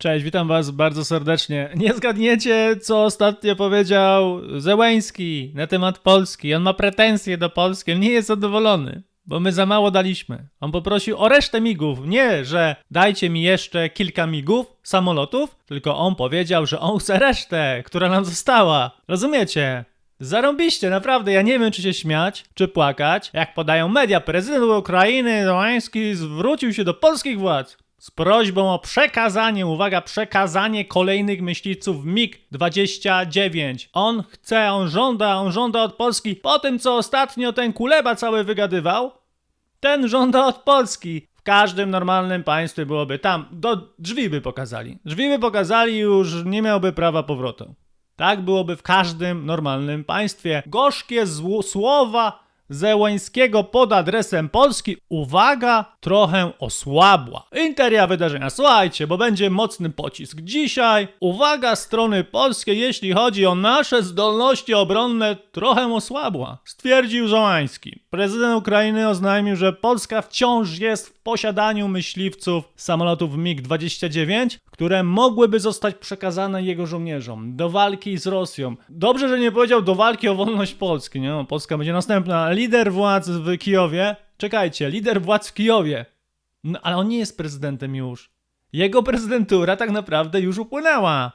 Cześć, witam was bardzo serdecznie. Nie zgadniecie, co ostatnio powiedział Zełęński na temat Polski. On ma pretensje do Polski, on nie jest zadowolony, bo my za mało daliśmy. On poprosił o resztę migów. Nie, że dajcie mi jeszcze kilka migów, samolotów, tylko on powiedział, że on chce resztę, która nam została. Rozumiecie? Zarąbiście, naprawdę, ja nie wiem czy się śmiać, czy płakać. Jak podają media, prezydent Ukrainy Zełański zwrócił się do polskich władz z prośbą o przekazanie, uwaga, przekazanie kolejnych myśliwców MiG-29. On chce, on żąda, on żąda od Polski, po tym co ostatnio ten Kuleba cały wygadywał, ten żąda od Polski. W każdym normalnym państwie byłoby tam, do drzwi by pokazali. Drzwi by pokazali już nie miałby prawa powrotu. Tak byłoby w każdym normalnym państwie. Gorzkie słowa Zełańskiego pod adresem Polski, uwaga, trochę osłabła. Interia wydarzenia. Słuchajcie, bo będzie mocny pocisk. Dzisiaj, uwaga strony polskiej, jeśli chodzi o nasze zdolności obronne, trochę osłabła. Stwierdził Zełański. Prezydent Ukrainy oznajmił, że Polska wciąż jest w posiadaniu myśliwców samolotów MiG-29, które mogłyby zostać przekazane jego żołnierzom do walki z Rosją. Dobrze, że nie powiedział do walki o wolność Polski, nie? No, Polska będzie następna. Lider władz w Kijowie, czekajcie, lider władz w Kijowie, no ale on nie jest prezydentem już. Jego prezydentura tak naprawdę już upłynęła.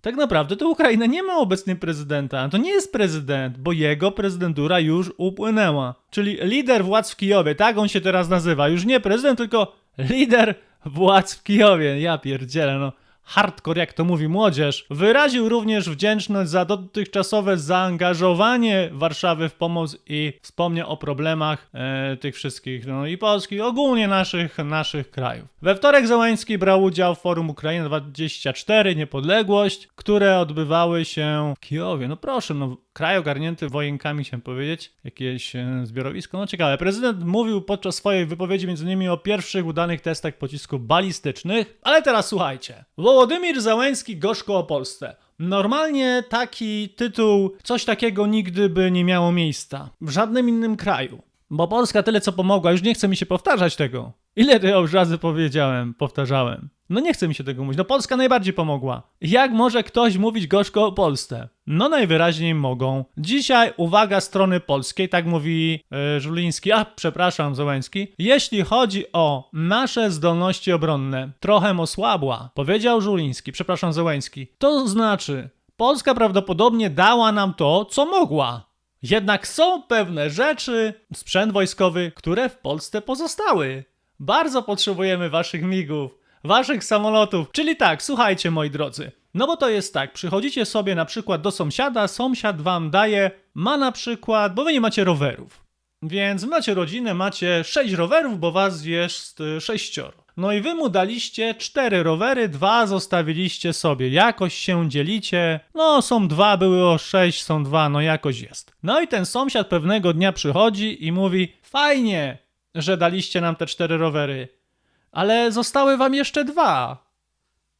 Tak naprawdę to Ukraina nie ma obecnie prezydenta. To nie jest prezydent, bo jego prezydentura już upłynęła. Czyli lider władz w Kijowie, tak on się teraz nazywa. Już nie prezydent, tylko lider władz w Kijowie. Ja pierdzielę, no. Hardcore, jak to mówi młodzież, wyraził również wdzięczność za dotychczasowe zaangażowanie Warszawy w pomoc i wspomniał o problemach e, tych wszystkich, no i Polski, ogólnie naszych, naszych krajów. We wtorek Zełański brał udział w forum Ukraina 24 Niepodległość, które odbywały się w Kijowie. No proszę, no kraj ogarnięty wojenkami, chciałem powiedzieć, jakieś e, zbiorowisko, no ciekawe. Prezydent mówił podczas swojej wypowiedzi innymi o pierwszych udanych testach pocisków balistycznych, ale teraz słuchajcie. Wołodymir Załęski gorzko o Polsce. Normalnie taki tytuł, coś takiego nigdy by nie miało miejsca w żadnym innym kraju. Bo Polska tyle co pomogła, już nie chce mi się powtarzać tego. Ile to już razy powiedziałem, powtarzałem. No nie chce mi się tego mówić. No Polska najbardziej pomogła. Jak może ktoś mówić gorzko o Polsce? No najwyraźniej mogą. Dzisiaj uwaga strony polskiej, tak mówi yy, Żuliński, a przepraszam Zełański. Jeśli chodzi o nasze zdolności obronne, trochę osłabła, powiedział Żuliński, przepraszam Zełański. To znaczy, Polska prawdopodobnie dała nam to, co mogła. Jednak są pewne rzeczy, sprzęt wojskowy, które w Polsce pozostały. Bardzo potrzebujemy waszych migów, waszych samolotów. Czyli tak, słuchajcie moi drodzy. No bo to jest tak, przychodzicie sobie na przykład do sąsiada, sąsiad wam daje, ma na przykład, bo wy nie macie rowerów. Więc macie rodzinę, macie sześć rowerów, bo was jest y, sześcioro. No i wy mu daliście cztery rowery, dwa zostawiliście sobie. Jakoś się dzielicie. No, są dwa, były o sześć, są dwa, no jakoś jest. No i ten sąsiad pewnego dnia przychodzi i mówi: Fajnie, że daliście nam te cztery rowery, ale zostały wam jeszcze dwa.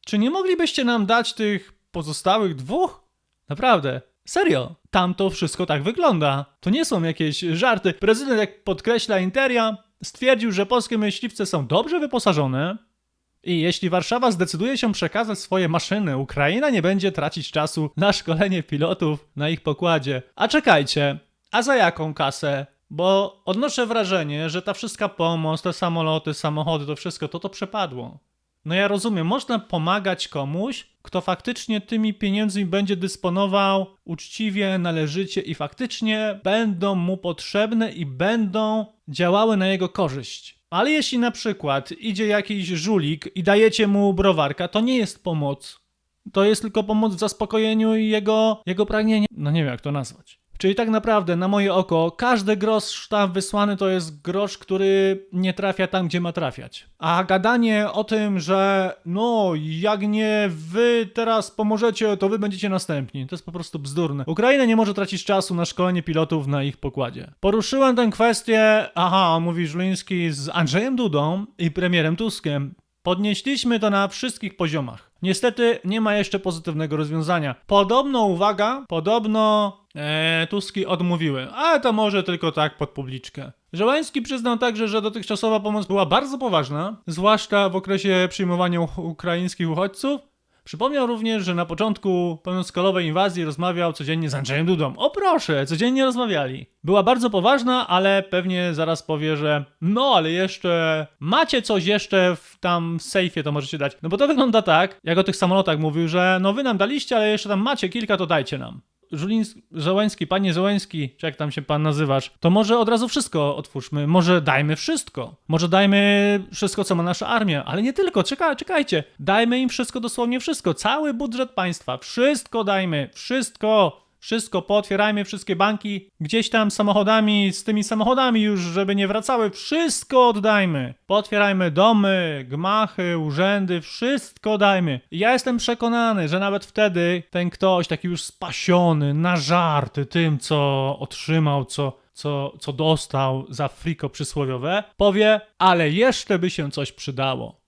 Czy nie moglibyście nam dać tych pozostałych dwóch? Naprawdę. Serio, tam to wszystko tak wygląda. To nie są jakieś żarty. Prezydent, jak podkreśla Interia, stwierdził, że polskie myśliwce są dobrze wyposażone i jeśli Warszawa zdecyduje się przekazać swoje maszyny, Ukraina nie będzie tracić czasu na szkolenie pilotów na ich pokładzie. A czekajcie, a za jaką kasę? Bo odnoszę wrażenie, że ta wszystka pomoc, te samoloty, samochody, to wszystko, to to przepadło. No ja rozumiem, można pomagać komuś, kto faktycznie tymi pieniędzmi będzie dysponował uczciwie, należycie i faktycznie będą mu potrzebne i będą działały na jego korzyść. Ale jeśli na przykład idzie jakiś żulik i dajecie mu browarka, to nie jest pomoc. To jest tylko pomoc w zaspokojeniu jego, jego pragnienia. No nie wiem jak to nazwać. Czyli tak naprawdę, na moje oko, każdy grosz tam wysłany to jest grosz, który nie trafia tam, gdzie ma trafiać. A gadanie o tym, że no, jak nie wy teraz pomożecie, to wy będziecie następni, to jest po prostu bzdurne. Ukraina nie może tracić czasu na szkolenie pilotów na ich pokładzie. Poruszyłem tę kwestię, aha, mówi Żuliński, z Andrzejem Dudą i premierem Tuskiem Podnieśliśmy to na wszystkich poziomach. Niestety nie ma jeszcze pozytywnego rozwiązania. Podobno, uwaga, podobno e, Tuski odmówiły, ale to może tylko tak pod publiczkę. Żołański przyznał także, że dotychczasowa pomoc była bardzo poważna, zwłaszcza w okresie przyjmowania ukraińskich uchodźców. Przypomniał również, że na początku pełnoskalowej inwazji rozmawiał codziennie z Andrzejem Dudą. O proszę, codziennie rozmawiali. Była bardzo poważna, ale pewnie zaraz powie, że no ale jeszcze macie coś jeszcze w, tam w sejfie, to możecie dać. No bo to wygląda tak, jak o tych samolotach mówił, że no wy nam daliście, ale jeszcze tam macie kilka, to dajcie nam. Żuliński, Żołański, panie Żołański, czy jak tam się pan nazywasz, to może od razu wszystko otwórzmy, może dajmy wszystko, może dajmy wszystko, co ma nasza armia, ale nie tylko, czekaj, czekajcie, dajmy im wszystko, dosłownie wszystko, cały budżet państwa, wszystko dajmy, wszystko, wszystko, pootwierajmy wszystkie banki, gdzieś tam samochodami, z tymi samochodami już, żeby nie wracały, wszystko oddajmy. Pootwierajmy domy, gmachy, urzędy, wszystko dajmy. I Ja jestem przekonany, że nawet wtedy ten ktoś taki już spasiony, nażarty tym, co otrzymał, co, co, co dostał za friko przysłowiowe, powie, ale jeszcze by się coś przydało.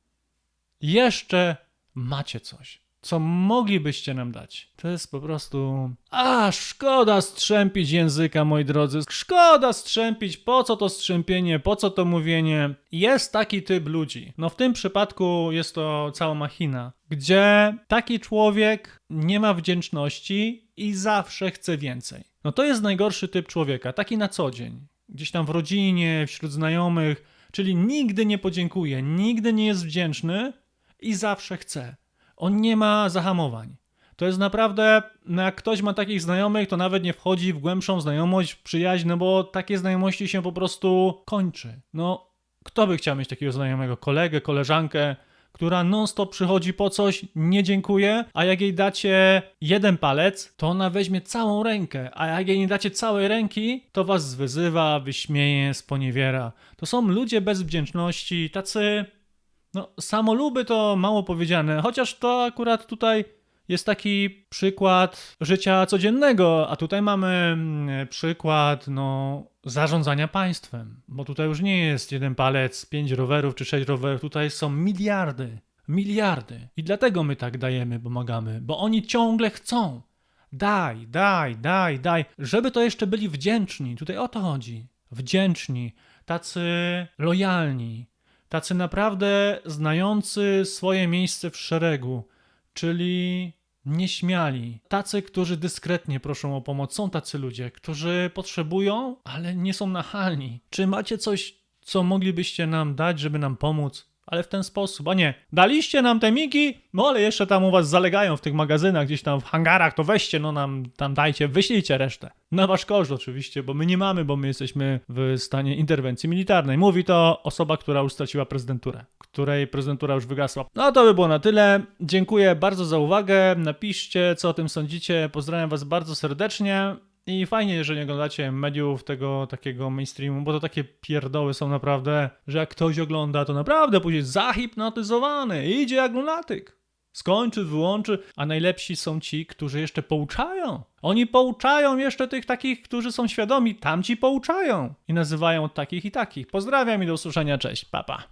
Jeszcze macie coś, co moglibyście nam dać. To jest po prostu. A, szkoda strzępić języka, moi drodzy. Szkoda strzępić, po co to strzępienie, po co to mówienie. Jest taki typ ludzi. No w tym przypadku jest to cała machina, gdzie taki człowiek nie ma wdzięczności i zawsze chce więcej. No to jest najgorszy typ człowieka, taki na co dzień. Gdzieś tam w rodzinie, wśród znajomych, czyli nigdy nie podziękuje, nigdy nie jest wdzięczny i zawsze chce. On nie ma zahamowań. To jest naprawdę, no jak ktoś ma takich znajomych, to nawet nie wchodzi w głębszą znajomość, przyjaźń, no bo takie znajomości się po prostu kończy. No, kto by chciał mieć takiego znajomego? Kolegę, koleżankę, która non-stop przychodzi po coś, nie dziękuje, a jak jej dacie jeden palec, to ona weźmie całą rękę, a jak jej nie dacie całej ręki, to was wyzywa, wyśmieje, sponiewiera. To są ludzie bez wdzięczności, tacy no, samoluby to mało powiedziane, chociaż to akurat tutaj jest taki przykład życia codziennego, a tutaj mamy mm, przykład no, zarządzania państwem, bo tutaj już nie jest jeden palec, pięć rowerów czy sześć rowerów, tutaj są miliardy, miliardy. I dlatego my tak dajemy, pomagamy, bo oni ciągle chcą. Daj, daj, daj, daj, żeby to jeszcze byli wdzięczni. Tutaj o to chodzi. Wdzięczni, tacy lojalni, tacy naprawdę znający swoje miejsce w szeregu, czyli nieśmiali. Tacy, którzy dyskretnie proszą o pomoc. Są tacy ludzie, którzy potrzebują, ale nie są nachalni. Czy macie coś, co moglibyście nam dać, żeby nam pomóc? Ale w ten sposób, a nie, daliście nam te migi, no ale jeszcze tam u was zalegają w tych magazynach, gdzieś tam w hangarach, to weźcie, no nam tam dajcie, wyślijcie resztę. Na wasz koszt oczywiście, bo my nie mamy, bo my jesteśmy w stanie interwencji militarnej. Mówi to osoba, która już straciła prezydenturę, której prezydentura już wygasła. No to by było na tyle. Dziękuję bardzo za uwagę. Napiszcie, co o tym sądzicie. Pozdrawiam was bardzo serdecznie. I fajnie, jeżeli oglądacie mediów tego takiego mainstreamu, bo to takie pierdoły są naprawdę, że jak ktoś ogląda, to naprawdę później zahipnotyzowany, idzie jak lunatyk. Skończy, wyłączy, a najlepsi są ci, którzy jeszcze pouczają. Oni pouczają jeszcze tych takich, którzy są świadomi, tamci pouczają i nazywają takich i takich. Pozdrawiam i do usłyszenia, cześć, papa.